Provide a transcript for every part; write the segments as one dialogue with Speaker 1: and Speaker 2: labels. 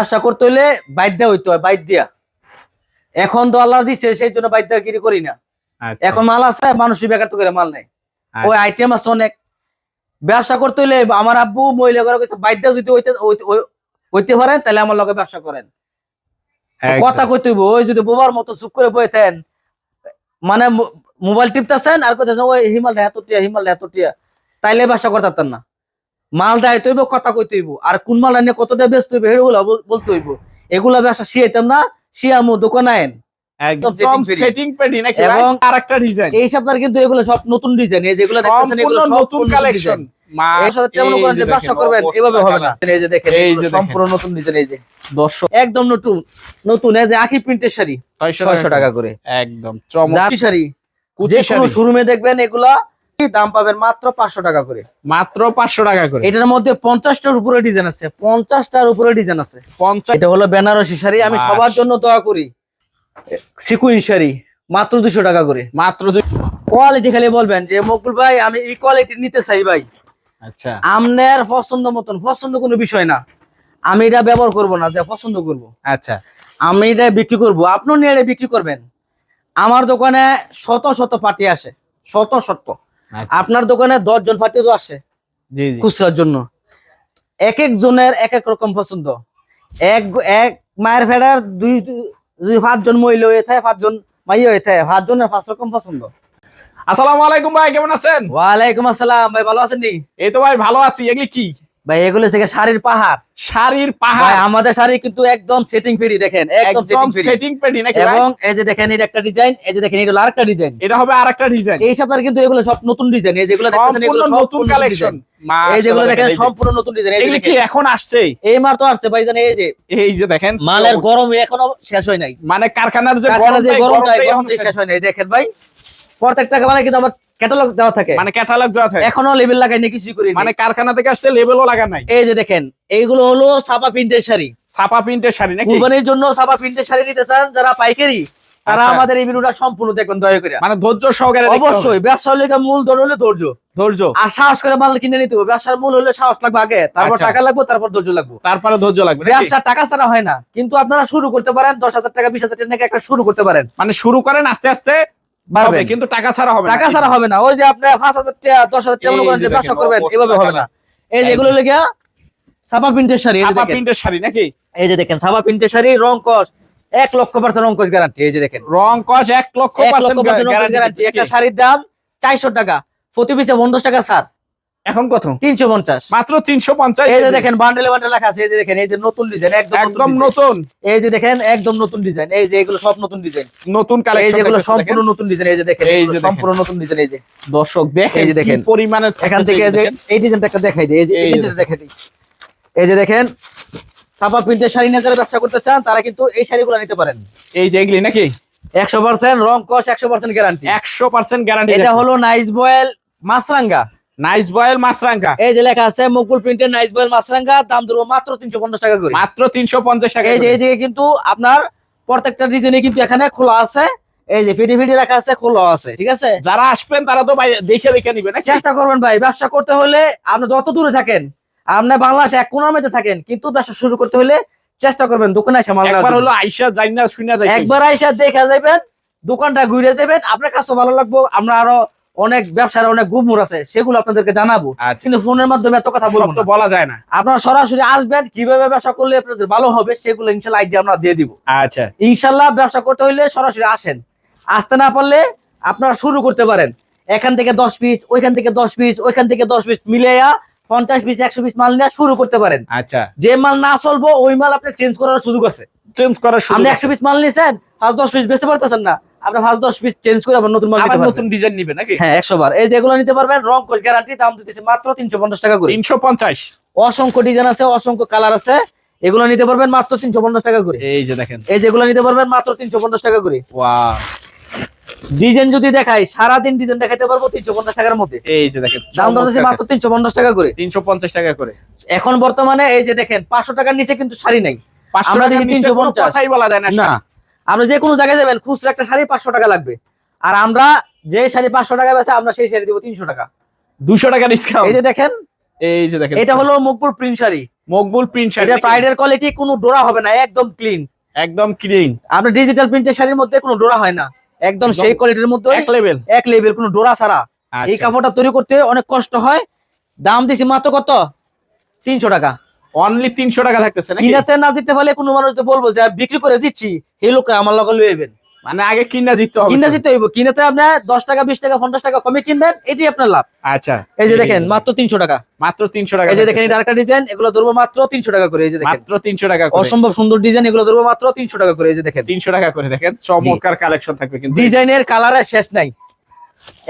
Speaker 1: ব্যবসা করতে বাইর দেওয়া হইতে হয় বাইর এখন তো আল্লাহ দিচ্ছে সেই জন্য বাইর দেওয়া গিরি করি না।
Speaker 2: আচ্ছা,
Speaker 1: এখন মাল আছে মানুষই বেকার তো করে মাল নেই।
Speaker 2: আচ্ছা।
Speaker 1: ওই আইটেম আছে অনেক। ব্যবসা করতে হইলে আমার আব্বু মহিলা কইতে বাইর যদি হইতে হইতে- হই- হইতে পারেন তাহলে আমার লগে ব্যবসা করেন। কথা কইতে ওই যদি বোবার মতো চুপ করে বইতেন মানে মোবাইল টিপতেছেন আর কইতেছেন ওই হিমাল হেতটিয়া হিমাল হেতটিয়া তাইলে ব্যবসা করতে না। মাল দেয় তৈব কথা কইতে হইব আর কোন মাল নিয়ে কতটা ব্যস্ত হইব এগুলা বল- বলতে হইব। এগুলা ব্যবসা শিয়াইতাম না শিয়ামু দোকান আইন।
Speaker 2: একদম
Speaker 1: setting
Speaker 2: সেটিং পেডি নাকি
Speaker 1: এবং
Speaker 2: এবং আরেকটা ডিজাইন
Speaker 1: এই কিন্তু এগুলো সব নতুন ডিজাইন যেগুলো দেখতেছেন এগুলো
Speaker 2: নতুন কালেকশন
Speaker 1: একদম নতুন নতুন। এই যে আকি প্রিন্টের শাড়ি 600 টাকা করে।
Speaker 2: একদম
Speaker 1: শাড়ি শোরুমে দেখবেন এগুলা দাম পাবেন মাত্র পাঁচশো টাকা করে।
Speaker 2: মাত্র 500 টাকা করে।
Speaker 1: এটার মধ্যে পঞ্চাশটার উপরে ডিজাইন আছে পঞ্চাশটার উপরে ডিজাইন আছে।
Speaker 2: 50
Speaker 1: এটা হলো বেনারসি শাড়ি আমি সবার জন্য দোয়া করি। সিকুইন শাড়ি মাত্র দুশো টাকা করে।
Speaker 2: মাত্র
Speaker 1: কোয়ালিটি খালি বলবেন যে মকবুল ভাই আমি এই কোয়ালিটি নিতে চাই ভাই।
Speaker 2: আচ্ছা।
Speaker 1: আমনের পছন্দ মতন পছন্দ কোনো বিষয় না। আমি এটা ব্যবহার করব না যে পছন্দ করব।
Speaker 2: আচ্ছা।
Speaker 1: আমি এটা বিক্রি করব। আপনিও নিয়ে বিক্রি করবেন। আমার দোকানে শত শত পার্টি আসে শত শত। আপনার দোকানে দশ জন পার্টি তো আসে খুচরার জন্য। এক এক জনের এক এক রকম পছন্দ। এক এক মায়ের ফেডার দুই দুই পাঁচজন মহিলা হয়ে থাকে পাঁচজন মাই হয়ে থাকে পাঁচ জনের পাঁচ রকম পছন্দ।
Speaker 2: আসসালামু আলাইকুম ভাই কেমন আছেন?
Speaker 1: ওয়ালাইকুম আসসালাম ভাই ভালো আছেন নি?
Speaker 2: এই তো ভাই ভালো আছি। এগুলি কি?
Speaker 1: ভাই এগুলো থেকে শাড়ির পাহাড়।
Speaker 2: শাড়ির পাহাড়।
Speaker 1: আমাদের শাড়ি কিন্তু একদম সেটিং ফ্রি দেখেন একদম সেটিং ফ্রি
Speaker 2: নাকি
Speaker 1: এবং এই যে দেখেন এটা একটা ডিজাইন এই যে দেখেন এটা আরেকটা ডিজাইন
Speaker 2: এটা হবে আরেকটা ডিজাইন
Speaker 1: এই সপ্তাহে কিন্তু এগুলো সব নতুন ডিজাইন এই যেগুলো দেখতেছেন এগুলো
Speaker 2: নতুন কালেকশন
Speaker 1: এই যেগুলো দেখেন সম্পূর্ণ নতুন ডিজাইন এই
Speaker 2: কি এখন আসছে?
Speaker 1: এই মার তো আসছে ভাই জানেন এই যে
Speaker 2: এই যে দেখেন
Speaker 1: মালের। গরম এখনও শেষ হয় নাই।
Speaker 2: মানে কারখানার যে
Speaker 1: গরম
Speaker 2: এখনও
Speaker 1: শেষ। হয় নাই দেখেন ভাই। প্রত্যেকটা মানে কিন্তু আমার ক্যাটালগ দেওয়া থাকে।
Speaker 2: মানে ক্যাটালগ দেওয়া থাকে।
Speaker 1: এখনও লেভেল লাগাই না কিছুই করি
Speaker 2: মানে কারখানা থেকে আসছে লেভেলও লাগা নাই।
Speaker 1: এই যে দেখেন এইগুলো হলো ছাপা প্রিন্টের শাড়ি।
Speaker 2: ছাপা প্রিন্টের শাড়ি নাকি?
Speaker 1: কুরবানির জন্য ছাপা প্রিন্টের শাড়ি নিতে চান যারা পাইকারি তারা
Speaker 2: আচ্ছা।
Speaker 1: আমাদের এই ভিডিওটা সম্পূর্ণ দেখবেন দয়া করে।
Speaker 2: মানে ধৈর্য সহকারে
Speaker 1: অবশ্যই ব্যবসা হলে মূল ধর হলে ধৈর্য।
Speaker 2: ধৈর্য।
Speaker 1: আর সাহস করে মাল কিনে নিতে হবে। ব্যবসার মূল হলে সাহস লাগবে আগে তারপর
Speaker 2: আচ্ছা।
Speaker 1: টাকা লাগবে তারপর ধৈর্য লাগবে।
Speaker 2: তারপরে ধৈর্য লাগবে
Speaker 1: ব্যবসা টাকা ছাড়া হয় না কিন্তু আপনারা শুরু করতে পারেন দশ হাজার টাকা বিশ হাজার টাকা একটা শুরু করতে পারেন।
Speaker 2: মানে শুরু করেন আস্তে আস্তে কিন্তু টাকা ছাড়া হবে
Speaker 1: টাকা ছাড়া হবে না। ওই যে আপনি পাঁচ হাজার টাকা দশ হাজার টাকা মনে করেন যে ব্যবসা করবেন এভাবে হবে না। এই যে এগুলো লেগে ছাপা প্রিন্টের শাড়ি
Speaker 2: ছাপা প্রিন্টের শাড়ি নাকি?
Speaker 1: এই যে দেখেন ছাপা প্রিন্টের শাড়ি রং কস এক লক্ষ পার্সেন্ট রং কস গ্যারান্টি এই যে দেখেন।
Speaker 2: রং কস এক লক্ষ পার্সেন্ট
Speaker 1: গ্যারান্টি একটা শাড়ির দাম চারশো টাকা প্রতি পিসে পঞ্চাশ টাকা ছাড়।
Speaker 2: এখন কত
Speaker 1: তিনশো পঞ্চাশ
Speaker 2: মাত্র তিনশো পঞ্চাশ
Speaker 1: এই যে দেখেন বান্ডেলে বান্ডেল লেখা আছে এই যে দেখেন এই যে নতুন ডিজাইন একদম
Speaker 2: একদম
Speaker 1: নতুন এই যে দেখেন একদম নতুন ডিজাইন এই যে এগুলো সব নতুন ডিজাইন
Speaker 2: নতুন
Speaker 1: এই
Speaker 2: কালেকশন
Speaker 1: যেগুলো সম্পূর্ণ নতুন ডিজাইন এই যে দেখেন
Speaker 2: এই
Speaker 1: এই
Speaker 2: যে
Speaker 1: সম্পূর্ণ নতুন ডিজাইন এই যে
Speaker 2: দর্শক দেখেন
Speaker 1: এই যে দেখেন।
Speaker 2: পরিমাণে
Speaker 1: এখান থেকে এই এই ডিজাইনটা একটা দেখাই দিই এই যে এই
Speaker 2: এই
Speaker 1: ডিজাইনটা দেখাই দিই এই যে দেখেন ছাপা প্রিন্টের শাড়ি নিয়ে যারা ব্যবসা করতে চান তারা কিন্তু এই শাড়িগুলো নিতে পারেন
Speaker 2: এই যে এগুলি নাকি
Speaker 1: একশো পার্সেন্ট রং কস একশো পার্সেন্ট গ্যারান্টি
Speaker 2: একশো পার্সেন্ট গ্যারান্টি
Speaker 1: এটা হলো নাইস বয়েল মাছরাঙ্গা
Speaker 2: নাইস বয়েল মাছরাঙ্গা।
Speaker 1: এই যে লেখা আছে মকবুল প্রিন্টের নাইস বয়েল মাছরাঙ্গা দাম ধরবো মাত্র তিনশো পঞ্চাশ টাকা করে।
Speaker 2: মাত্র তিনশো পঞ্চাশ টাকা
Speaker 1: এই যে
Speaker 2: করে।
Speaker 1: এই দিকে কিন্তু আপনার প্রত্যেকটা ডিজাইনে কিন্তু এখানে খোলা আছে। এই যে ফিডি ফিডি রাখা আছে খোলা আছে ঠিক আছে?
Speaker 2: যারা আসবেন তারা তো ভাই দেখে দেখে নিবে নাকি?
Speaker 1: চেষ্টা করবেন ভাই ব্যবসা করতে হলে আপনি যত দূরে থাকেন আপনি বাংলাদেশে এক কোনার মধ্যে থাকেন কিন্তু ব্যবসা শুরু করতে হলে চেষ্টা করবেন দোকানে এসে মাল
Speaker 2: একবার হলো আইসা যাই না শুনে যাই
Speaker 1: একবার আইসা দেখা যাবেন দোকানটা ঘুরে যাবেন আপনার কাছে ভালো লাগবো আমরা আরও অনেক ব্যবসার অনেক গুমুর আছে সেগুলো আপনাদেরকে জানাব।
Speaker 2: আচ্ছা।
Speaker 1: কিন্তু ফোনের মাধ্যমে এত কথা বলব
Speaker 2: তো বলা যায় না।
Speaker 1: আপনারা সরাসরি আসবেন কীভাবে ব্যবসা করলে আপনাদের ভালো হবে সেগুলো ইনশাল্লাহ আইডিয়া আমরা দিয়ে দিব।
Speaker 2: আচ্ছা।
Speaker 1: ইনশাল্লাহ ব্যবসা করতে হইলে সরাসরি আসেন। আসতে না পারলে আপনারা শুরু করতে পারেন। এখান থেকে দশ পিস ওইখান থেকে দশ পিস ওইখান থেকে দশ পিস মিলেয়া পঞ্চাশ পিস একশো পিস মাল নিয়ে শুরু করতে পারেন।
Speaker 2: আচ্ছা।
Speaker 1: যে মাল না চলবো ওই মাল আপনি চেঞ্জ করার সুযোগ আছে।
Speaker 2: চেঞ্জ করার
Speaker 1: আপনি
Speaker 2: সুযোগ
Speaker 1: একশো পিস মাল নিয়েছেন পাঁচ দশ পিস বেচতে পারতেছেন না। পাঁচ দশ পিস চেঞ্জ করে আবার নতুন মাল
Speaker 2: আবার নতুন ডিজাইন নিবে নাকি?
Speaker 1: হ্যাঁ একশো বার এই যেগুলো নিতে পারবেন রং কোচ গ্যারান্টি দাম দিতেছে মাত্র তিনশো পঞ্চাশ টাকা করে।
Speaker 2: তিনশো পঞ্চাশ।
Speaker 1: অসংখ্য ডিজাইন আছে অসংখ্য কালার আছে। এগুলো নিতে পারবেন মাত্র তিনশো পঞ্চাশ টাকা করে।
Speaker 2: এই যে দেখেন।
Speaker 1: এই যেগুলো নিতে পারবেন মাত্র তিনশো পঞ্চাশ টাকা করে।
Speaker 2: ওয়াও
Speaker 1: ডিজাইন যদি দেখাই সারাদিন ডিজাইন দেখাইতে পারব তিনশো পঞ্চাশ টাকার মধ্যে।
Speaker 2: এই যে দেখেন
Speaker 1: দাম দিতেছে মাত্র তিনশো পঞ্চাশ টাকা করে।
Speaker 2: তিনশো পঞ্চাশ টাকা করে।
Speaker 1: এখন বর্তমানে এই যে দেখেন পাঁচশো টাকার নিচে কিন্তু শাড়ি নাই। আমরা দেখি 350
Speaker 2: কথাই বলা যায় না।
Speaker 1: না আমরা যে কোনো জায়গায় যাবেন খুচরা একটা শাড়ি পাঁচশো টাকা লাগবে। আর আমরা যে শাড়ি পাঁচশো টাকা বেছে আমরা সেই শাড়ি দিব তিনশো টাকা।
Speaker 2: দুশো টাকা ডিসকাউন্ট
Speaker 1: এই যে দেখেন
Speaker 2: এই যে দেখেন।
Speaker 1: এটা হলো মুকপুর প্রিন্ট শাড়ি।
Speaker 2: মকবুল প্রিন্ট শাড়ি।
Speaker 1: এটা প্রাইডের কোয়ালিটি কোনো ডোরা হবে না একদম ক্লিন
Speaker 2: একদম ক্লিন
Speaker 1: আপনার ডিজিটাল প্রিন্টের শাড়ির মধ্যে কোনো ডোরা হয় না। একদম
Speaker 2: একদম
Speaker 1: সেই কোয়ালিটির মধ্যে
Speaker 2: এক লেভেল
Speaker 1: এক লেভেল কোনো ডোরা ছাড়া। এই কাপড়টা তৈরি করতে অনেক কষ্ট হয়। দাম দিছি মাত্র কত? তিনশো টাকা।
Speaker 2: অনলি তিনশো টাকা থাকতেছে নাকি?
Speaker 1: কিনাতে না দিতে পারলে কোনো মানুষ তো বলব যে বিক্রি করে দিচ্ছি এই লোক আমার লগে লইবেন।
Speaker 2: মানে আগে কিনা জিততে হবে।
Speaker 1: কিনা দিতে হইব। কিনাতে আপনার দশ টাকা বিশ টাকা পঞ্চাশ টাকা কমে কিনবেন এটি আপনার লাভ।
Speaker 2: আচ্ছা।
Speaker 1: এই যে দেখেন মাত্র তিনশো টাকা।
Speaker 2: মাত্র তিনশো টাকা
Speaker 1: এই যে দেখেন এটা আরেকটা ডিজাইন এগুলো ধরবো মাত্র তিনশো টাকা করে এই যে দেখেন।
Speaker 2: মাত্র তিনশো টাকা করে।
Speaker 1: অসম্ভব সুন্দর ডিজাইন এগুলো ধরবো মাত্র তিনশো টাকা করে এই যে দেখেন।
Speaker 2: তিনশো টাকা করে দেখেন। চমৎকার কালেকশন থাকবে কিন্তু।
Speaker 1: ডিজাইনের কালারের শেষ নাই।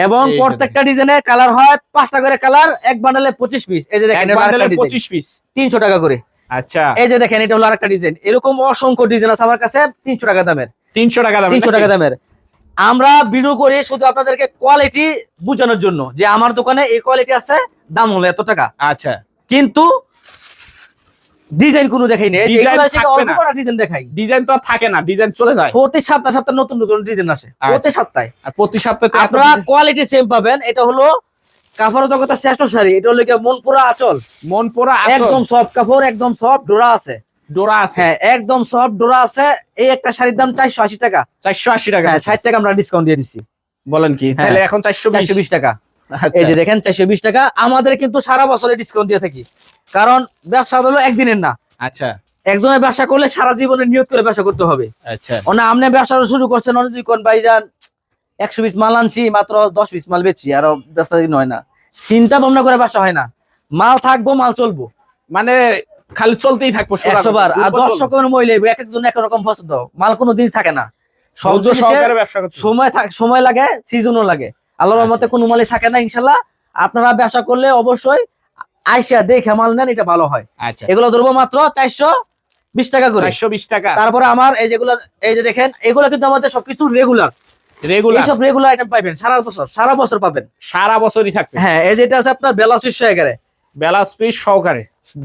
Speaker 1: এবং প্রত্যেকটা ডিজাইনের কালার হয় পাঁচটা করে কালার এক বান্ডেলে পঁচিশ পিস এই যে দেখেন ডিজাইন
Speaker 2: পঁচিশ পিস
Speaker 1: তিনশো টাকা করে।
Speaker 2: আচ্ছা।
Speaker 1: এই যে দেখেন এটা হলো আরেকটা ডিজাইন এরকম অসংখ্য ডিজাইন আছে আমার কাছে তিনশো টাকা দামের।
Speaker 2: তিনশো টাকা দাম
Speaker 1: তিনশো টাকা দামের। আমরা ভিডিও করি শুধু আপনাদেরকে কোয়ালিটি বোঝানোর জন্য যে আমার দোকানে এই কোয়ালিটি আছে দাম হলো এত টাকা।
Speaker 2: আচ্ছা।
Speaker 1: কিন্তু ডিজাইন কোনো দেখাই নেই।
Speaker 2: থাকবে
Speaker 1: অল্প কটা ডিজাইন দেখাই।
Speaker 2: ডিজাইন তো আর থাকে না ডিজাইন চলে যায়।
Speaker 1: প্রতি সপ্তাহ সপ্তাহ নতুন নতুন ডিজাইন আসে।
Speaker 2: আচ্ছা।
Speaker 1: প্রতি সপ্তাহে।
Speaker 2: আর প্রতি সপ্তাহে
Speaker 1: আপনারা কোয়ালিটি সেম পাবেন। এটা হলো জগতের শ্রেষ্ঠ শাড়ি। এটা হলো কি মন পুরা আচল।
Speaker 2: মন
Speaker 1: একদম সফট কাপড় একদম সফট ডোরা আছে।
Speaker 2: ডোরা আছে।
Speaker 1: হ্যাঁ একদম সফট ডোরা আছে। এই একটা শাড়ির দাম চারশো আশি টাকা।
Speaker 2: চারশো আশি টাকা
Speaker 1: হ্যাঁ ষাট টাকা আমরা ডিসকাউন্ট দিয়ে দিচ্ছি
Speaker 2: বলেন কি?
Speaker 1: হ্যাঁ।
Speaker 2: তাহলে এখন চারশো
Speaker 1: চারশো বিশ টাকা।
Speaker 2: আচ্ছা।
Speaker 1: এই যে দেখেন চারশো বিশ টাকা। আমাদের কিন্তু সারা বছরে ডিসকাউন্ট দিয়ে থাকি। কারণ ব্যবসা হলো একদিনের না।
Speaker 2: আচ্ছা।
Speaker 1: একজনের ব্যবসা করলে সারা জীবনে নিয়োগ করে ব্যবসা করতে হবে।
Speaker 2: আচ্ছা।
Speaker 1: অনেক আপনি ব্যবসা শুরু করছেন অনেক দুই কোন ভাইজান একশো পিস মাল আনছি মাত্র দশ পিস মাল বেচছি আর ব্যবসা দিন হয় না। চিন্তা ভাবনা করে ব্যবসা হয় না। মাল থাকব মাল চলবো।
Speaker 2: মানে খালি চলতেই থাকব সোজা
Speaker 1: একশো
Speaker 2: কথা,
Speaker 1: বার আর দশশো মহিলা এক একজন এক রকম পছন্দ। মাল কোনো দিন থাকে না। সময় সময় লাগে সিজনও লাগে। আল্লাহর
Speaker 2: আচ্ছা।
Speaker 1: মতে কোনো মালই থাকে না ইনশাল্লাহ। আপনারা ব্যবসা করলে অবশ্যই আইসা দেখে মাল নেন এটা ভালো হয়।
Speaker 2: আচ্ছা।
Speaker 1: এগুলো ধরবো মাত্র চারশো বিশ টাকা করে।
Speaker 2: চারশো বিশ টাকা।
Speaker 1: তারপরে আমার এই যেগুলো এই যে দেখেন এগুলো কিন্তু আমাদের সবকিছু রেগুলার
Speaker 2: রেগুলার
Speaker 1: এইসব রেগুলার আইটেম পাবেন সারা বছর সারা বছর পাবেন।
Speaker 2: সারা বছরই থাকবে।
Speaker 1: হ্যাঁ এই যেটা আছে আপনার বেলা এগারে
Speaker 2: সহকারে।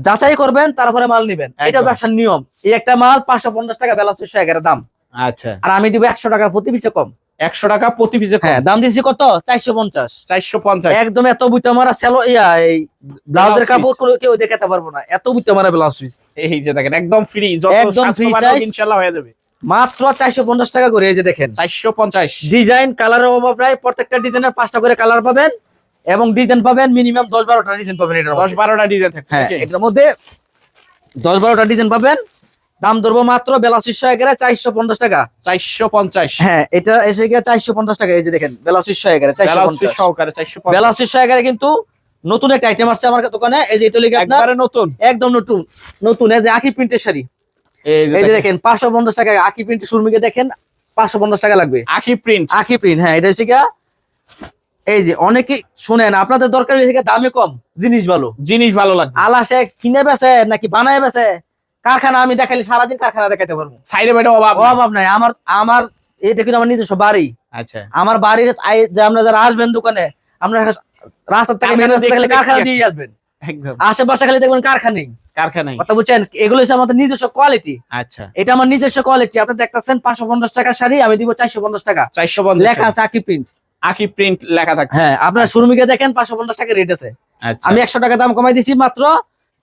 Speaker 1: যাচাই করবেন তারপরে মাল নিবেন। এটা
Speaker 2: একদম।
Speaker 1: ব্যবসার নিয়ম। এই একটা মাল পাঁচশো পঞ্চাশ টাকা বেলা এগারে দাম।
Speaker 2: আচ্ছা।
Speaker 1: আর আমি দিব একশো টাকা প্রতি পিসে কম।
Speaker 2: একশো টাকা প্রতি পিসে
Speaker 1: হ্যাঁ দাম দিচ্ছি কত? চারশো পঞ্চাশ।
Speaker 2: চারশো পঞ্চাশ।
Speaker 1: একদম এত বুইতে মারা সেলো ব্লাউজের কাপড়। কেউ দেখাতে পারব না। এত বুইতে মারা ব্লাউজ পিস
Speaker 2: এই যে দেখেন একদম ফ্রি
Speaker 1: একদম size।
Speaker 2: ইনশাল্লাহ হয়ে যাবে।
Speaker 1: মাত্র চারশো পঞ্চাশ টাকা করে এই যে দেখেন।
Speaker 2: চারশো পঞ্চাশ।
Speaker 1: ডিজাইন কালারের অভাব নাই। প্রত্যেকটা ডিজাইনের পাঁচটা করে কালার পাবেন এবং ডিজাইন পাবেন মিনিমাম দশ বারোটা ডিজাইন পাবেন এটার
Speaker 2: দশ বারোটা ডিজাইন
Speaker 1: হ্যাঁ এটার মধ্যে দশ বারোটা ডিজাইন পাবেন। দাম ধরবো মাত্র বেলা শীর্ষ এগারে চারশো পঞ্চাশ টাকা।
Speaker 2: চারশো পঞ্চাশ।
Speaker 1: হ্যাঁ এটা এসে গিয়ে চারশো পঞ্চাশ টাকা এই যে দেখেন বেলা শীর্ষ এগারে চারশো
Speaker 2: বেলা
Speaker 1: পঞ্চাশ।
Speaker 2: সহকারে চারশো
Speaker 1: বেলা শীর্ষ এগারে কিন্তু নতুন একটা আইটেম আসছে আমার দোকানে এই যে এটা লিখে আপনার
Speaker 2: নতুন।
Speaker 1: একদম নতুন নতুন এই যে আকি প্রিন্টের শাড়ি।
Speaker 2: এই
Speaker 1: যে দেখেন। পাঁচশো পঞ্চাশ টাকা আকি প্রিন্টের সুরমিকে দেখেন পাঁচশো পঞ্চাশ টাকা লাগবে।
Speaker 2: আখি প্রিন্ট
Speaker 1: আকি প্রিন্ট হ্যাঁ এটা হচ্ছে গিয়া এই যে অনেকে শুনেন আপনাদের দরকার দামে কম জিনিস ভালো।
Speaker 2: জিনিস ভালো লাগবে।
Speaker 1: আলাসে কিনে বেছে নাকি বানায় বেছে কারখানা আমি দেখালি সারাদিন কারখানা দেখাতে পারব।
Speaker 2: সাইডে বাইডে অভাব
Speaker 1: অভাব নাই। আমার আমার এটা কিন্তু আমার নিজস্ব বাড়ি।
Speaker 2: আচ্ছা।
Speaker 1: আমার বাড়ির আপনারা যারা আসবেন দোকানে আপনারা রাস্তার থেকে
Speaker 2: কারখানা
Speaker 1: মেন রাস্তা কারখানা দিয়ে আসবেন।
Speaker 2: একদম।
Speaker 1: আশেপাশে খালি দেখবেন কারখানাই
Speaker 2: কারখানায়
Speaker 1: কথা বুঝছেন? এগুলো হচ্ছে আমাদের নিজস্ব কোয়ালিটি
Speaker 2: আচ্ছা।
Speaker 1: এটা আমার নিজস্ব কোয়ালিটি আপনি দেখতেছেন পাঁচশো পঞ্চাশ টাকা শাড়ি আমি দিব চারশো পঞ্চাশ টাকা।
Speaker 2: চারশো পঞ্চাশ
Speaker 1: লেখা আছে আকি প্রিন্ট
Speaker 2: আখি প্রিন্ট লেখা
Speaker 1: হ্যাঁ আপনার সুরমিকে দেখেন পাঁচশো পঞ্চাশ টাকা রেট আছে।
Speaker 2: আচ্ছা।
Speaker 1: আমি একশো টাকা দাম কমাই দিছি মাত্র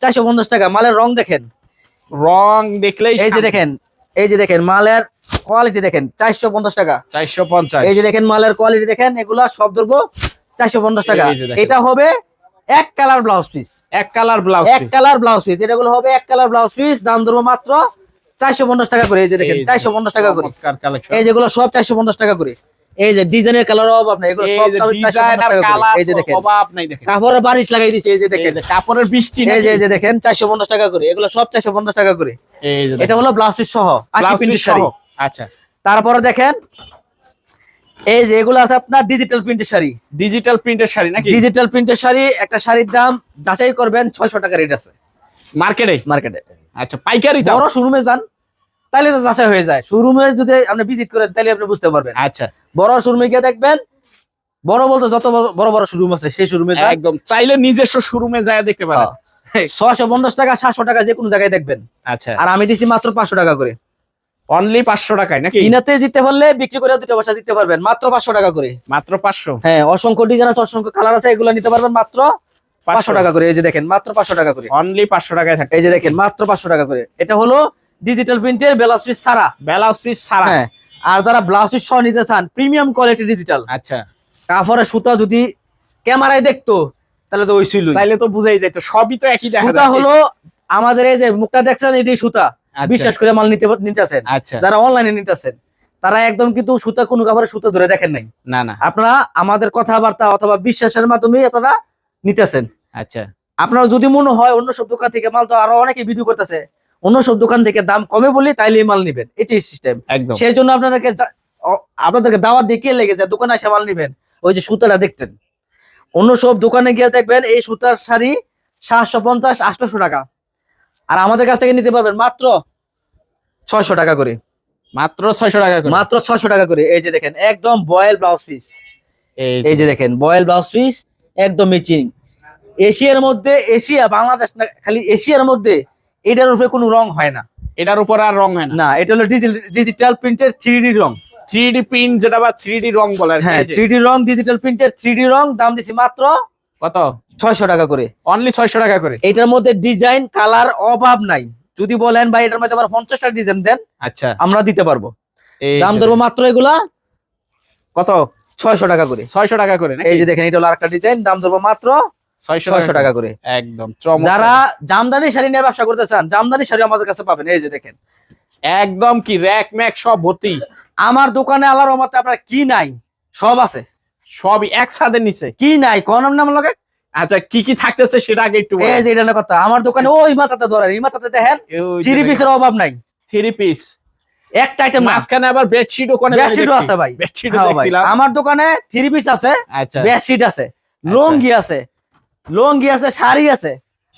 Speaker 1: চারশো পঞ্চাশ টাকা। মালের রং দেখেন।
Speaker 2: রং দেখলেই
Speaker 1: এই যে দেখেন এই যে দেখেন মালের কোয়ালিটি দেখেন চারশো পঞ্চাশ টাকা।
Speaker 2: চারশো পঞ্চাশ।
Speaker 1: এই যে দেখেন মালের কোয়ালিটি দেখেন এগুলা সব ধরবো চারশো পঞ্চাশ টাকা। এটা হবে এক কালার ব্লাউজ পিস
Speaker 2: এক কালার ব্লাউজ
Speaker 1: এক কালার ব্লাউজ পিস এটাগুলো হবে এক কালার ব্লাউজ পিস দাম ধরবো মাত্র চারশো পঞ্চাশ টাকা করে। এই যে দেখেন চারশো পঞ্চাশ টাকা করে। এই যেগুলো সব চারশো পঞ্চাশ টাকা করে। এই যে ডিজাইনের কালার অভাব নাই এগুলো সব 450।
Speaker 2: কালার
Speaker 1: এই যে দেখেন।
Speaker 2: অভাব নাই দেখেন।
Speaker 1: কাপড়ের বারিশ লাগাই এই যে দেখেন।
Speaker 2: কাপড়ের বৃষ্টি
Speaker 1: এই যে এই যে দেখেন চারশো পঞ্চাশ টাকা করে। এগুলো সব চারশো পঞ্চাশ টাকা করে।
Speaker 2: এই যে
Speaker 1: এটা হলো ব্লাউজ পিস সহ আকি শাড়ি।
Speaker 2: সহ। আচ্ছা।
Speaker 1: তারপরে দেখেন এই যে এগুলো আছে আপনার ডিজিটাল প্রিন্টের শাড়ি।
Speaker 2: ডিজিটাল প্রিন্টের শাড়ি নাকি?
Speaker 1: ডিজিটাল প্রিন্টের শাড়ি একটা শাড়ির দাম যাচাই করবেন ছয়শো টাকা রেট আছে।
Speaker 2: মার্কেটে
Speaker 1: মার্কেটে
Speaker 2: আচ্ছা পাইকারি দাম?
Speaker 1: বড় শোরুমে যান তাহলে তো যাচাই হয়ে যায়। শোরুমে যদি আপনি ভিজিট করেন তাহলে আপনি বুঝতে পারবেন।
Speaker 2: আচ্ছা।
Speaker 1: বড় শোরুমে গিয়ে দেখবেন বড় বলতে যত বড়- বড় শোরুম আছে সেই শোরুমে
Speaker 2: একদম চাইলে নিজস্ব শোরুমে যায় দেখতে পারেন।
Speaker 1: ছয়শো পঞ্চাশ টাকা সাতশো টাকা যে কোনো জায়গায় দেখবেন।
Speaker 2: আচ্ছা।
Speaker 1: আর আমি দিচ্ছি মাত্র পাঁচশো টাকা করে।
Speaker 2: অনলি পাঁচশো টাকায় নাকি?
Speaker 1: কিনাতে জিততে পারলে বিক্রি করে দুটো পয়সা জিততে পারবেন মাত্র পাঁচশো টাকা করে।
Speaker 2: মাত্র পাঁচশো?
Speaker 1: হ্যাঁ অসংখ্য ডিজাইন আছে অসংখ্য কালার আছে এগুলো নিতে পারবেন মাত্র পাঁচশো টাকা করে। এই যে দেখেন মাত্র পাঁচশো টাকা করে।
Speaker 2: অনলি পাঁচশো টাকায় থাকে।
Speaker 1: এই যে দেখেন মাত্র পাঁচশো টাকা করে। এটা হলো ডিজিটাল প্রিন্টের ব্লাউজ পিস ছাড়া।
Speaker 2: ব্লাউজ পিস ছাড়া।
Speaker 1: হ্যাঁ আর যারা ব্লাউজ সহ নিতে চান প্রিমিয়াম কোয়ালিটি ডিজিটাল
Speaker 2: আচ্ছা।
Speaker 1: কাপড়ের সুতা যদি ক্যামেরায় দেখতো তাহলে তো ওই ছিল
Speaker 2: তাইলে তো বুঝাই যাইতো সবই তো একই দেখা
Speaker 1: সুতা হলো আমাদের এই যে মুখটা দেখছেন এটাই সুতা।
Speaker 2: আচ্ছা,
Speaker 1: বিশ্বাস করে মাল নিতে নিতেছেন।
Speaker 2: আচ্ছা।
Speaker 1: যারা অনলাইনে নিতেছেন তারা একদম কিন্তু সুতা কোনো কাপড়ের সুতা ধরে দেখেন নাই।
Speaker 2: না না।
Speaker 1: আপনারা আমাদের কথাবার্তা অথবা বিশ্বাসের মাধ্যমে আপনারা নিতেছেন।
Speaker 2: আচ্ছা।
Speaker 1: আপনার যদি মনে হয় অন্য সব দোকান থেকে মাল তো আরও অনেকে ভিডিও করতেছে। অন্য সব দোকান থেকে দাম কমে বলি তাইলে মাল নিবেন। এটি সিস্টেম সেই জন্য আপনাদেরকে আপনাদেরকে দাওয়াত দেখিয়ে লেগে যায়? দোকানে এসে মাল নিবেন। ওই যে সুতাটা দেখতেন। অন্য সব দোকানে গিয়ে দেখবেন এই সুতার শাড়ি সাতশো পঞ্চাশ আটশোশো টাকা। আর আমাদের কাছ থেকে নিতে পারবেন মাত্র ছয়শো টাকা করে।
Speaker 2: মাত্র ছয়শো টাকা করে?
Speaker 1: মাত্র ছয়শো টাকা করে। এই যে দেখেন একদম বয়েল ব্লাউজ পিস।
Speaker 2: এই
Speaker 1: যে দেখেন বয়েল ব্লাউজ পিস একদম ম্যাচিং এশিয়ার মধ্যে এশিয়া বাংলাদেশ না খালি এশিয়ার মধ্যে এটার উপরে কোনো রং হয় না।
Speaker 2: এটার উপর আর রং হয় না।
Speaker 1: না এটা হলো ডিজিটাল প্রিন্টের থ্রি রং।
Speaker 2: থ্রি ডি প্রিন্ট যেটা বা থ্রি ডি রং বলে
Speaker 1: হ্যাঁ থ্রি ডি রং ডিজিটাল প্রিন্টের থ্রি ডি রং দাম দিছি মাত্র
Speaker 2: কত?
Speaker 1: ছয়শো টাকা করে।
Speaker 2: অনলি ছয়শো টাকা করে।
Speaker 1: এটার মধ্যে ডিজাইন কালার অভাব নাই। যদি বলেন ভাই এটার মধ্যে আমার পঞ্চাশটা ডিজাইন দেন
Speaker 2: আচ্ছা।
Speaker 1: আমরা দিতে পারব। দাম ধরবো মাত্র এগুলা
Speaker 2: কত?
Speaker 1: ছয়শো টাকা করে।
Speaker 2: ছয়শো টাকা করে?
Speaker 1: এই যে দেখেন এটা হলো আরেকটা ডিজাইন দাম ধরবো মাত্র
Speaker 2: ছয়শো
Speaker 1: টাকা করে।
Speaker 2: একদম
Speaker 1: যারা জামদানি শাড়ি নিয়ে ব্যবসা করতে চান জামদানি শাড়ি আমাদের কাছে পাবেন। এই যে দেখেন।
Speaker 2: একদম কি র্যাক ম্যাক সব ভর্তি।
Speaker 1: আমার দোকানে রহমতে আপনার কি নাই? সব আছে।
Speaker 2: সবই এক ছাদের নিচে
Speaker 1: কি নাই? কোন নাম লগে?
Speaker 2: আচ্ছা কি কি থাকতেছে সেটা আগে একটু
Speaker 1: এই যে এটা না কথা আমার দোকানে ওই মাথাতে ধরেন এই মাথাতে দেখেন থ্রি পিসের অভাব নাই।
Speaker 2: থ্রি পিস
Speaker 1: একটা আইটেম
Speaker 2: মাঝখানে আবার বেডশিট ওখানে
Speaker 1: বেডশিটও আছে ভাই।
Speaker 2: বেডশিট
Speaker 1: হ্যাঁ আমার দোকানে থ্রি পিস আছে
Speaker 2: আচ্ছা।
Speaker 1: বেডশিট আছে লুঙ্গি আছে লুঙ্গি আছে শাড়ি আছে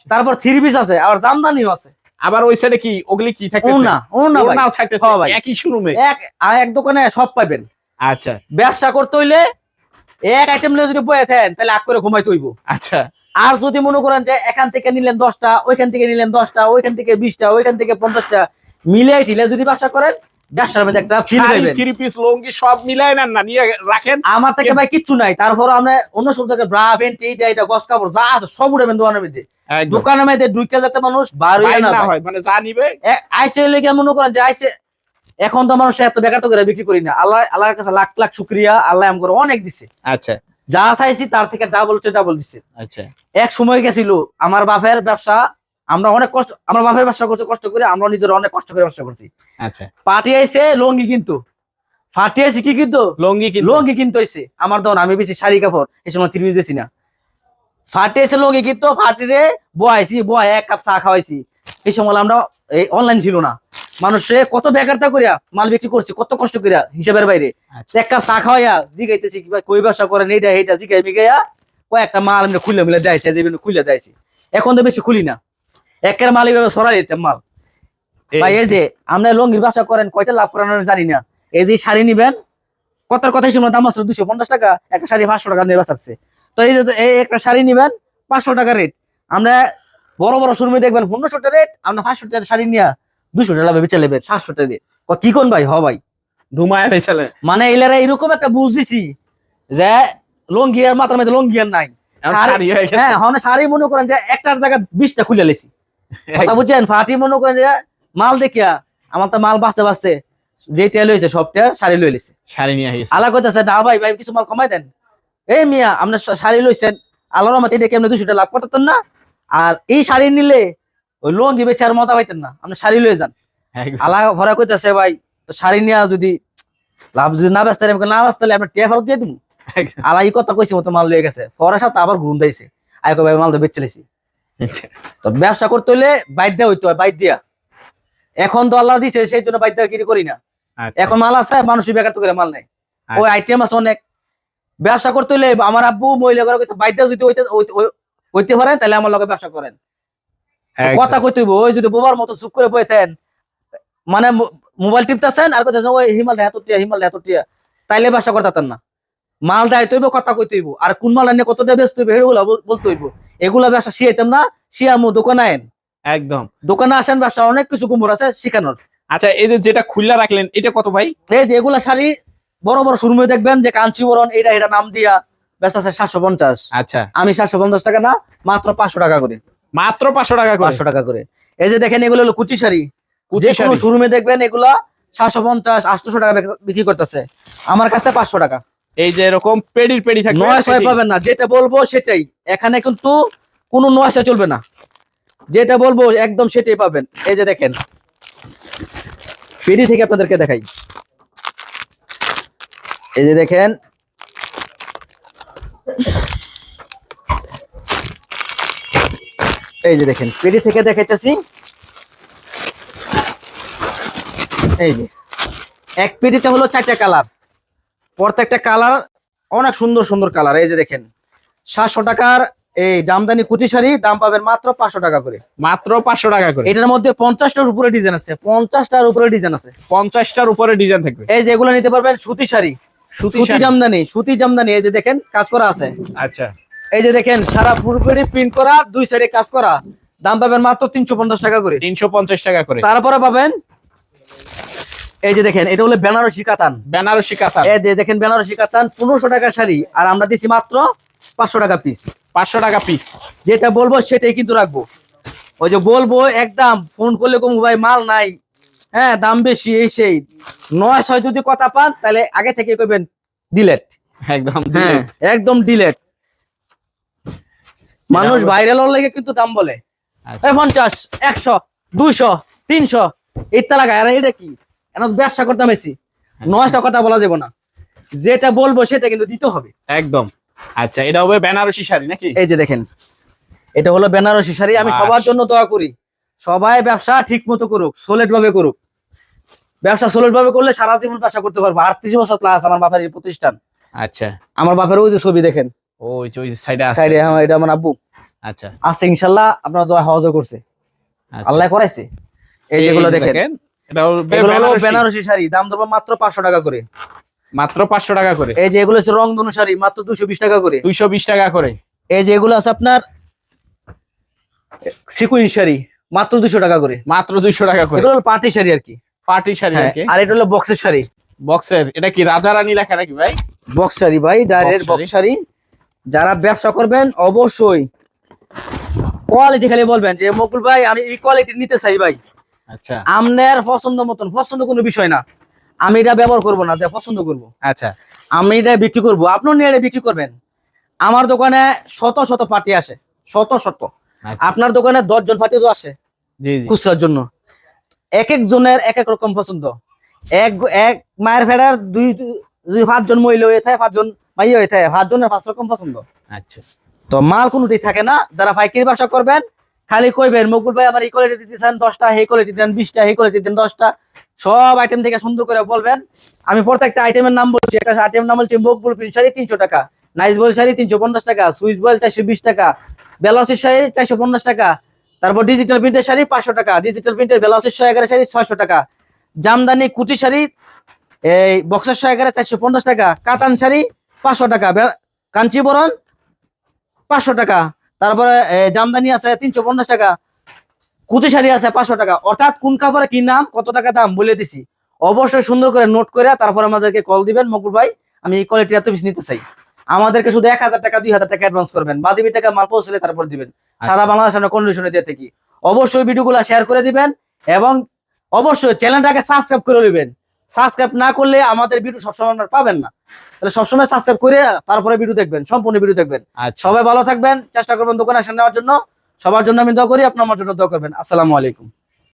Speaker 1: তারপর থ্রি পিস আছে আর জামদানিও আছে।
Speaker 2: আবার ওই সাইডে কি ওগুলি কি থাকতেছে?
Speaker 1: ওনা ওনা
Speaker 2: ওনাও থাকতেছে
Speaker 1: হ্যাঁ
Speaker 2: একই শোরুমে।
Speaker 1: এক এক দোকানে সব পাবেন
Speaker 2: আচ্ছা।
Speaker 1: ব্যবসা করতে হইলে এক আইটেম নিয়ে যদি বয়ে থাকেন তাহলে আগ করে ঘুমাইতে হইব।
Speaker 2: আচ্ছা।
Speaker 1: আর যদি মনে করেন যে এখান থেকে নিলেন দশটা ওইখান থেকে নিলেন দশটা ওইখান থেকে বিশটা ওইখান থেকে পঞ্চাশটা মিলিয়ে ঠিলে যদি ব্যবসা করেন ব্যবসার মধ্যে একটা ফিল
Speaker 2: থ্রি পিস লুঙ্গি সব মিলাই নেন না নিয়ে রাখেন।
Speaker 1: আমার থেকে ভাই কিচ্ছু নাই। তারপর আমরা অন্য সব থেকে ব্রা প্যান্ট এইটা এটা গস কাপড় যা আছে সব উঠাবেন দোকানের মধ্যে। দোকানের মধ্যে যাতে মানুষ বার না
Speaker 2: হয় মানে যা নিবে।
Speaker 1: আইসে লেগে মনে করেন যে আইসে এখন তো মানুষ এত বেকার তো করে বিক্রি করি না। আল্লাহ আল্লাহর কাছে লাখ লাখ শুক্রিয়া। আল্লাহ আমাকে অনেক দিছে।
Speaker 2: আচ্ছা।
Speaker 1: যা চাইছি তার থেকে ডাবল টে ডাবল দিছে।
Speaker 2: আচ্ছা।
Speaker 1: এক সময় গেছিল আমার বাপের ব্যবসা আমরা অনেক কষ্ট আমার বাপের ব্যবসা করছে কষ্ট করে আমরা নিজের অনেক কষ্ট করে ব্যবসা করছি।
Speaker 2: আচ্ছা।
Speaker 1: পাঠিয়েছে লঙ্গি কিন্তু। ফাটিয়েছি কি কিন্তু?
Speaker 2: লুঙ্গি কি
Speaker 1: লঙ্গি কিন্তু হয়েছে আমার দন আমি বেশি শাড়ি কাপড় এই সময় তিরিশ দিয়েছি না। ফাটিয়েছে লঙ্গি কিন্তু ফাটিয়ে বয়াইছি বয় এক কাপ চা খাওয়াইছি। এই সময় আমরা এই অনলাইন ছিল না। মানুষে কত বেকারতা করিয়া মাল বিক্রি করছি কত কষ্ট করিয়া হিসাবের বাইরে।
Speaker 2: আচ্ছা।
Speaker 1: এক কাপ চা খাওয়াইয়া জিগাইতেছি কিবা কই ব্যবসা করেন এইটা এইটা জিগাই মিগাইয়া কয়েকটা মাল এমনি খুলে মিলে দেয়ছে যে খুলে দেয়ছি এখন তো বেশি খুলি না। একের মাল এইভাবে সরাই দিতাম মাল। ভাই এই যে আমরা লঙ্গির ব্যবসা করেন কয়টা লাভ করেন জানি না। এই যে শাড়ি নিবেন কতার কথা হিসেবে দাম আসলে দুশো পঞ্চাশ টাকা একটা শাড়ি পাঁচশো টাকা নিয়ে বেচাচ্ছে। তো এই যে এই একটা শাড়ি নিবেন পাঁচশো টাকা রেট আমরা বড় বড় শোরুমে দেখবেন পনেরোশো টাকা রেট আমরা পাঁচশো টাকার শাড়ি নিয়ে দুশো টাকা লাভে বেচে নেবেন সাতশো টাকা রেট কি কোন ভাই? হ ভাই।
Speaker 2: ধুমায় হয়েছিল
Speaker 1: মানে এলারা এরকম একটা বুঝ দিছি যে লঙ্গি আর মাথার মধ্যে লঙ্গি আর নাই। হ্যাঁ হনে শাড়ি মনে করেন যে একটার জায়গা বিশটা খুলে লেছি। কথা বুঝছেন? ফাটি মনে করেন যে মাল দেখিয়া আমার তো মাল বাঁচতে বাঁচতে যে টেল হয়েছে সব টেল শাড়ি লই লেছে
Speaker 2: শাড়ি নিয়ে গেছে
Speaker 1: আলা কইতেছে না ভাই ভাই কিছু মাল কমাই দেন। এই মিয়া আপনার শাড়ি লইছেন। আল্লাহর রহমতে এটা কেমন দুশো টাকা লাভ করতেন না? আর এই শাড়ি নিলে ওই লঙ্গি বেচে আর মজা পাইতেন না। আপনি শাড়ি লয়ে যান। আলা ভরা কইতেছে ভাই তো শাড়ি নিয়ে যদি লাভ যদি না ব্যস্ত না ব্যস্ত আপনার টিয়া ফেরত দিয়ে দিব আলা এই কথা কইছি মতো মাল লয়ে গেছে। পরের সাথে আবার ঘুম দিয়েছে আই কই ভাই মাল তো
Speaker 2: আচ্ছা।
Speaker 1: তো ব্যবসা করতে হলে দেওয়া হইতে হয় বাইর দিয়া। এখন তো আল্লাহ দিছে সেই জন্য দেওয়া কিনে করি না।
Speaker 2: আচ্ছা।
Speaker 1: এখন মাল আছে মানুষই বেকার তো করে মাল নেই
Speaker 2: আচ্ছা।
Speaker 1: ওই আইটেম আছে অনেক। ব্যবসা করতে হলে আমার আব্বু মহিলা করে বাইর দেওয়া যদি হইতে- হইতে- হই- হইতে পারেন তাহলে আমার লগে ব্যবসা করেন। কথা কইতে হইব ওই যদি বোবার মতো চুপ করে বইতেন মানে মোবাইল টিপতেছেন আর কথা ওই হিমাল হেতো টিয়া হিমাল হেতো টিয়া। তাইলে ব্যবসা করতেন না। মাল দেয় তৈব কথা কইতে হইব আর কোন মাল এনে কতটা ব্যস্ত হইব বল- বলতে হইব এগুলা ব্যবসা শিখাইতাম না শিয়ামু দোকানে আইন।
Speaker 2: একদম।
Speaker 1: দোকানে আসেন ব্যবসা অনেক কিছু কুমোর আছে শিখানোর।
Speaker 2: আচ্ছা এই যে যেটা খুললা রাখলেন এটা কত ভাই?
Speaker 1: এই যে এগুলা শাড়ি বড় বড় শোরুমে দেখবেন যে কাঞ্চিবরণ এটা এটা নাম দিয়া ব্যস্ত আছে সাতশো পঞ্চাশ।
Speaker 2: আচ্ছা।
Speaker 1: আমি সাতশো পঞ্চাশ টাকা না মাত্র পাঁচশো টাকা করে।
Speaker 2: মাত্র পাঁচশো টাকা করে?
Speaker 1: পাঁচশো টাকা করে। এই যে দেখেন এগুলো হলো কুচি শাড়ি।
Speaker 2: কুচি
Speaker 1: যে কোনো
Speaker 2: শাড়ি।
Speaker 1: শোরুমে দেখবেন এগুলা সাতশো পঞ্চাশ আটশো টাকা বিক্রি করতেছে। আমার কাছে পাঁচশো টাকা।
Speaker 2: এই যে এরকম পেডির পেডি থাকবে
Speaker 1: নয় ছয়
Speaker 2: সেটি।
Speaker 1: পাবেন না যেটা বলব সেটাই। এখানে কিন্তু কোনো নয়সা চলবে না। যেটা বলব একদম সেটাই পাবেন। এই যে দেখেন পেডি থেকে আপনাদেরকে দেখাই। এই যে দেখেন এই যে দেখেন পেডি থেকে দেখাইতেছি। এই যে এক পেডিতে হলো চারটা কালার। প্রত্যেকটা কালার অনেক সুন্দর সুন্দর কালার এই যে দেখেন। সাতশো টাকার এই জামদানি কুচি শাড়ি দাম পাবেন মাত্র পাঁচশো টাকা করে।
Speaker 2: মাত্র পাঁচশো টাকা করে।
Speaker 1: এটার মধ্যে পঞ্চাশটার উপরে ডিজাইন আছে পঞ্চাশটার উপরে ডিজাইন আছে।
Speaker 2: পঞ্চাশটার উপরে ডিজাইন থাকবে।
Speaker 1: এই যে এগুলো নিতে পারবেন সুতি শাড়ি।
Speaker 2: সুতি
Speaker 1: সুতি জামদানি সুতি জামদানি এই যে দেখেন কাজ করা আছে।
Speaker 2: আচ্ছা।
Speaker 1: এই যে দেখেন সারা পুরোপুরি প্রিন্ট করা দুই সাইডে কাজ করা। দাম পাবেন মাত্র তিনশো পঞ্চাশ টাকা করে।
Speaker 2: তিনশো পঞ্চাশ টাকা করে।
Speaker 1: তারপরে পাবেন এই যে দেখেন এটা হলো বেনারসি কাতান।
Speaker 2: বেনারসি কাঁথা
Speaker 1: এই দেখেন বেনারসি কাতান পনেরোশো টাকা শাড়ি আর আমরা দিছি মাত্র পাঁচশো টাকা পিস
Speaker 2: পাঁচশো টাকা পিস
Speaker 1: যেটা বলব সেটাই কিন্তু রাখব। ওই যে বলব একদম ফোন করলে কম ভাই মাল নাই। হ্যাঁ দাম বেশি এই সেই। নয় ছয় যদি কথা পান তাহলে আগে থেকে কইবেন ডিলেট
Speaker 2: একদম
Speaker 1: হ্যাঁ একদম ডিলেট মানুষ ভাইরাল হওয়ার লেগে কিন্তু দাম বলে।
Speaker 2: আচ্ছা।
Speaker 1: পঞ্চাশ একশো দুইশো তিনশো ইত্যা লাগায় আর এটা কি? এখন ব্যবসা করতাম এসি নয়টা কথা বলা যাবে না। যেটা বলব সেটা কিন্তু দিতে হবে।
Speaker 2: একদম। আচ্ছা এটা হবে বেনারসি শাড়ি নাকি?
Speaker 1: এই যে দেখেন এটা হলো বেনারসি শাড়ি। আমি সবার জন্য দোয়া করি। সবাই ব্যবসা ঠিক মতো করুক সোলেট ভাবে করুক। ব্যবসা সোলেট ভাবে করলে সারা জীবন ব্যবসা করতে পারব। আটত্রিশ বছর প্লাস আমার বাপের প্রতিষ্ঠান।
Speaker 2: আচ্ছা।
Speaker 1: আমার বাপের ওই যে ছবি দেখেন।
Speaker 2: ওই ওই সাইডে
Speaker 1: সাইডে হ্যাঁ এটা আমার আব্বু।
Speaker 2: আচ্ছা।
Speaker 1: আছে ইনশাল্লাহ আপনার দোয়া সহযোগ করছে।
Speaker 2: আচ্ছা।
Speaker 1: আল্লাহ করাইছে। এই যেগুলো দেখেন
Speaker 2: এটা হলো বেনারসি।
Speaker 1: শাড়ি দাম ধরবো মাত্র পাঁচশো টাকা করে।
Speaker 2: মাত্র পাঁচশো টাকা করে।
Speaker 1: এই যে এগুলো হচ্ছে রংধনু শাড়ি মাত্র দুশো বিশ টাকা করে।
Speaker 2: দুইশো বিশ টাকা করে।
Speaker 1: এই যে এগুলো আছে আপনার সিকুইন শাড়ি মাত্র দুশো টাকা করে।
Speaker 2: মাত্র দুইশো টাকা করে।
Speaker 1: এগুলো হলো পার্টি শাড়ি আর কি।
Speaker 2: পার্টি শাড়ি
Speaker 1: হ্যাঁ,
Speaker 2: নাকি
Speaker 1: আর এটা হলো বক্সের শাড়ি।
Speaker 2: বক্সের এটা কি রাজা রানী লেখা নাকি ভাই?
Speaker 1: বক্স শাড়ি ভাই ডাইরেক্ট বক্স শাড়ি। যারা ব্যবসা করবেন অবশ্যই কোয়ালিটি খালি বলবেন যে মকুল ভাই আমি এই কোয়ালিটি নিতে চাই ভাই।
Speaker 2: আচ্ছা।
Speaker 1: আমনের পছন্দ মতন পছন্দ কোনো বিষয় না। আমি এটা ব্যবহার করব না যে পছন্দ করব।
Speaker 2: আচ্ছা।
Speaker 1: আমি এটা বিক্রি করব। আপনিও নিয়ে এটা বিক্রি করবেন। আমার দোকানে শত শত পার্টি আসে শত শত।
Speaker 2: আচ্ছা।
Speaker 1: আপনার দোকানে দশজন পার্টি তো আসে খুচরার জন্য। এক এক জনের এক এক রকম পছন্দ। এক এক মায়ের ফেরার দুই দুই পাঁচজন মহিলা হয়ে থাকে পাঁচজন মাইয়া হয়ে থাকে পাঁচজনের পাঁচ রকম পছন্দ।
Speaker 2: আচ্ছা।
Speaker 1: তো মাল কোনোটাই থাকে না যারা পাইকারি ব্যবসা করবেন খালি কইবেন, মকুল ভাই আমার এই কোয়ালিটি দিতেছেন দশটা, এই কোয়ালিটি দেন বিশটা, এই কোয়ালিটি দেন দশটা। সব আইটেম থেকে সুন্দর করে বলবেন। আমি প্রত্যেকটা আইটেমের নাম বলছি, একটা আইটেম নাম বলছি মকবুল প্রিন্ট শাড়ি তিনশো টাকা, নাইস বল শাড়ি তিনশো পঞ্চাশ টাকা সুইচ বল চারশো বিশ টাকা বেলাসির শাড়ি চারশো পঞ্চাশ টাকা, তারপর ডিজিটাল প্রিন্টের শাড়ি পাঁচশো টাকা ডিজিটাল প্রিন্টের বেলাসির শো এগারো শাড়ি ছয়শো টাকা, জামদানি কুটি শাড়ি, এই বক্সের শো এগারো চারশো পঞ্চাশ টাকা, কাতান শাড়ি পাঁচশো টাকা কাঞ্চিবরণ পাঁচশো টাকা তারপরে জামদানি আছে তিনশো পঞ্চাশ টাকা কুচি শাড়ি আছে পাঁচশো টাকা। অর্থাৎ কোন কাপড়ে কি নাম কত টাকা দাম বলে দিছি। অবশ্যই সুন্দর করে নোট করে তারপর আমাদেরকে কল দিবেন। মকুল ভাই আমি এই কোয়ালিটি এত বেশি নিতে চাই। আমাদেরকে শুধু এক হাজার টাকা দুই হাজার টাকা অ্যাডভান্স করবেন। বা বাদিবি টাকা মাল পৌঁছলে তারপর দিবেন। সারা বাংলাদেশ আমরা কন্ডিশনে দিয়ে থাকি। অবশ্যই ভিডিওগুলো শেয়ার করে দিবেন এবং অবশ্যই চ্যানেলটাকে সাবস্ক্রাইব করে নেবেন। সাবস্ক্রাইব না করলে আমাদের ভিডিও সবসময় আপনারা পাবেন না। তাহলে সবসময় সাবস্ক্রাইব করে তারপরে ভিডিও দেখবেন সম্পূর্ণ ভিডিও দেখবেন।
Speaker 2: আচ্ছা।
Speaker 1: সবাই ভালো থাকবেন চেষ্টা করবেন দোকানে আসেন নেওয়ার জন্য। সবার জন্য আমি দোয়া করি আপনার আমার জন্য দোয়া করবেন। আসসালামু আলাইকুম।